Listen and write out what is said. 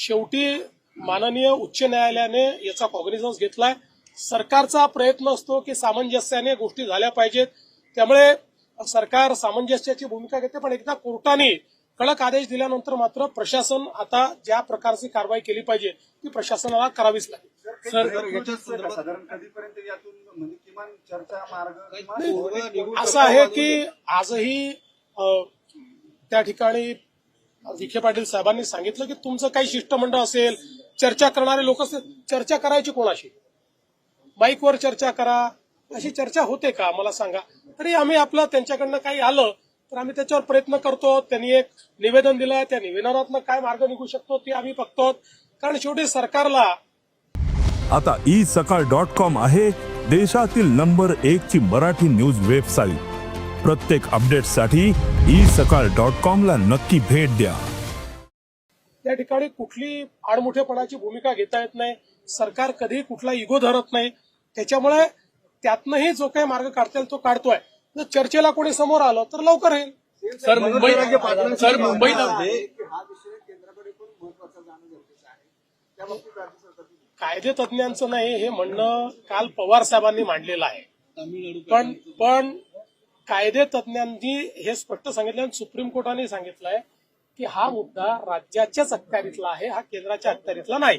शेवटी माननीय उच्च न्यायालयाने याचा कॉग्निझन्स घेतलाय. सरकारचा प्रयत्न असतो की सामंजस्याने गोष्टी झाल्या पाहिजेत. त्यामुळे सरकार सामंजस्याची भूमिका घेते पण एकदा कोर्टाने कडक आदेश दिल्यानंतर मात्र प्रशासन आता ज्या प्रकारची कारवाई केली पाहिजे ती प्रशासनाला करावीच लागेल. सर याच्या संदर्भात साधारण कधीपर्यंत यातून म्हणजे असं आहे की आजही त्या ठिकाणी विखे पाटील साहेबांनी सांगितलं की तुमचं काही शिष्टमंडळ असेल चर्चा करणारे लोक चर्चा करायची कोणाशी? बाईकवर चर्चा करा. अशी चर्चा होते का? मला सांगा. तरी आम्ही आपलं त्यांच्याकडनं काही आलं तर आम्ही त्याच्यावर प्रयत्न करतो. त्यांनी एक निवेदन दिलं त्या निवेदनातनं काय मार्ग निघू शकतो ते आम्ही बघतो. कारण शेवटी सरकारला आता ई सकाळ डॉट कॉम आहे देशातील नंबर एक ची मराठी न्यूज वेबसाईट प्रत्येक अपडेटसाठी ई सकाळ डॉट कॉम ला नक्की भेट द्या. त्या ठिकाणी कुठली आडमुठेपणाची भूमिका घेता येत नाही सरकार कधी कुठला इगो धरत नाही त्याच्यामुळे त्यातनंही जो काही मार्ग काढता येईल तो काढतोय. जर चर्चेला कोणी समोर आलं तर लवकर येईल. सर मुंबई सर मुंबईत हा सरकारची कायदे तज्ज्ञांचं नाही हे म्हणणं काल पवार साहेबांनी मांडलेलं आहे. पण पण कायदे तज्ज्ञांनी हे स्पष्ट सांगितलं आणि सुप्रीम कोर्टाने सांगितलंय की हा मुद्दा राज्याच्याच अखत्यारीतला आहे हा केंद्राच्या अखत्यारीतला नाही.